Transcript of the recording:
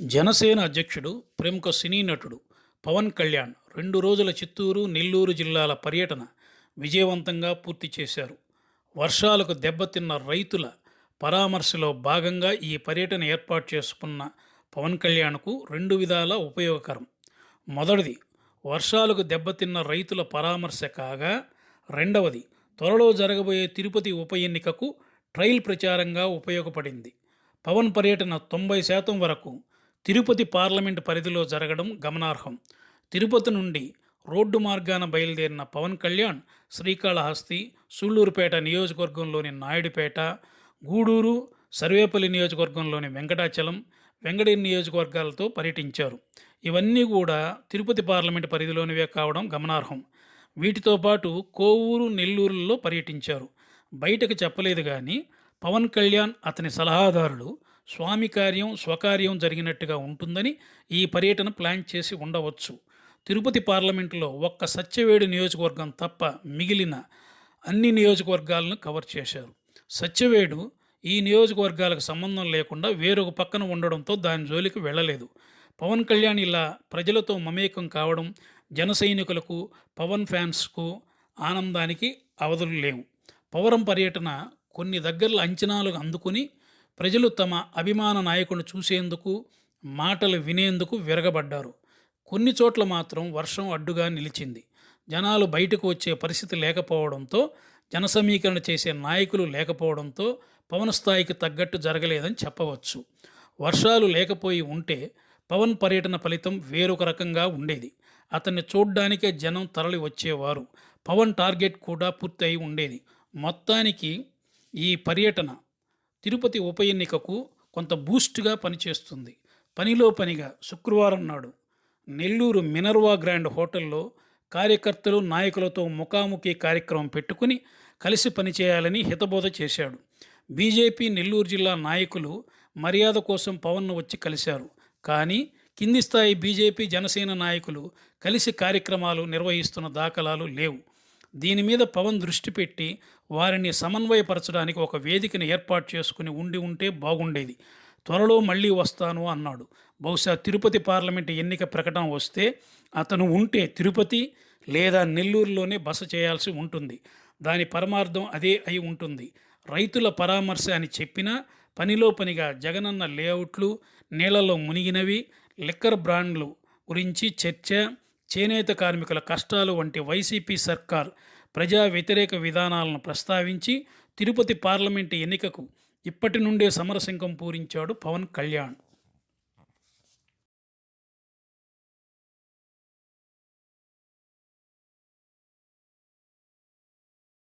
జనసేన అధ్యక్షుడు ప్రముఖ సినీ నటుడు పవన్ కళ్యాణ్ రెండు రోజుల చిత్తూరు నెల్లూరు జిల్లాల పర్యటన విజయవంతంగా పూర్తి చేశారు. వర్షాలకు దెబ్బతిన్న రైతుల పరామర్శలో భాగంగా ఈ పర్యటన ఏర్పాటు చేసుకున్న పవన్ కళ్యాణ్కు రెండు విధాల ఉపయోగకరం. మొదటిది వర్షాలకు దెబ్బతిన్న రైతుల పరామర్శ కాగా రెండవది త్వరలో జరగబోయే తిరుపతి ఉప ఎన్నికకు ట్రయల్ ప్రచారంగా ఉపయోగపడింది. పవన్ పర్యటన తొంభై శాతం వరకు తిరుపతి పార్లమెంటు పరిధిలో జరగడం గమనార్హం. తిరుపతి నుండి రోడ్డు మార్గాన బయలుదేరిన పవన్ కళ్యాణ్ శ్రీకాళహస్తి సూళ్ళూరుపేట నియోజకవర్గంలోని నాయుడుపేట గూడూరు సర్వేపల్లి నియోజకవర్గంలోని వెంకటాచలం వెంకటేరి నియోజకవర్గాలతో పర్యటించారు. ఇవన్నీ కూడా తిరుపతి పార్లమెంటు పరిధిలోనివే కావడం గమనార్హం. వీటితో పాటు కోవూరు నెల్లూరులో పర్యటించారు. బయటకు చెప్పలేదు కానీ పవన్ కళ్యాణ్ అతని సలహాదారులు స్వామి కార్యం స్వకార్యం జరిగినట్టుగా ఉంటుందని ఈ పర్యటన ప్లాన్ చేసి ఉండవచ్చు. తిరుపతి పార్లమెంటులో ఒక్క సత్యవేడు నియోజకవర్గం తప్ప మిగిలిన అన్ని నియోజకవర్గాలను కవర్ చేశారు. సత్యవేడు ఈ నియోజకవర్గాలకు సంబంధం లేకుండా వేరొక పక్కన ఉండడంతో దాని జోలికి వెళ్ళలేదు. పవన్ కళ్యాణ్ ఇలా ప్రజలతో మమేకం కావడం జన సైనికులకు పవన్ ఫ్యాన్స్కు ఆనందానికి అవధులు లేవు. పవరం పర్యటన కొన్ని దగ్గరలో అంచనాలు అందుకుని ప్రజలు తమ అభిమాన నాయకుని చూసేందుకు మాటలు వినేందుకు విరగబడ్డారు. కొన్ని చోట్ల మాత్రం వర్షం అడ్డుగా నిలిచింది. జనాలు బయటకు వచ్చే పరిస్థితి లేకపోవడంతో జన సమీకరణ చేసే నాయకులు లేకపోవడంతో పవన్ స్థాయికి తగ్గట్టు జరగలేదని చెప్పవచ్చు. వర్షాలు లేకపోయి ఉంటే పవన్ పర్యటన ఫలితం వేరొక రకంగా ఉండేది. అతన్ని చూడ్డానికే జనం తరలి వచ్చేవారు. పవన్ టార్గెట్ కూడా పూర్తయి ఉండేది. మొత్తానికి ఈ పర్యటన తిరుపతి ఉప ఎన్నికకు కొంత బూస్ట్గా పనిచేస్తుంది. పనిలో పనిగా శుక్రవారం నాడు నెల్లూరు మినర్వా గ్రాండ్ హోటల్లో కార్యకర్తలు నాయకులతో ముఖాముఖి కార్యక్రమం పెట్టుకుని కలిసి పనిచేయాలని హితబోధ చేశాడు. బీజేపీ నెల్లూరు జిల్లా నాయకులు మర్యాద కోసం పవన్ను వచ్చి కలిశారు. కానీ కింది స్థాయి బీజేపీ జనసేన నాయకులు కలిసి కార్యక్రమాలు నిర్వహిస్తున్న దాఖలాలు లేవు. దీని మీద పవన్ దృష్టి పెట్టి వారిని సమన్వయపరచడానికి ఒక వేదికను ఏర్పాటు చేసుకుని ఉండి ఉంటే బాగుండేది. త్వరలో మళ్ళీ వస్తాను అన్నాడు. బహుశా తిరుపతి పార్లమెంటు ఎన్నిక ప్రకటన వస్తే అతను ఉంటే తిరుపతి లేదా నెల్లూరులోనే బస చేయాల్సి ఉంటుంది. దాని పరమార్థం అదే అయి ఉంటుంది. రైతుల పరామర్శ అని చెప్పినా పనిలో పనిగా జగనన్న లేఅవుట్లు నీళ్ళలో మునిగినవి లిక్కర్ బ్రాండ్లు గురించి చర్చ చేనేత కార్మికుల కష్టాలు వంటి వైసీపీ సర్కార్ ప్రజా వ్యతిరేక విధానాలను ప్రస్తావించి తిరుపతి పార్లమెంటు ఎన్నికకు ఇప్పటి నుండే సమరసింకం పూరించాడు పవన్ కళ్యాణ్.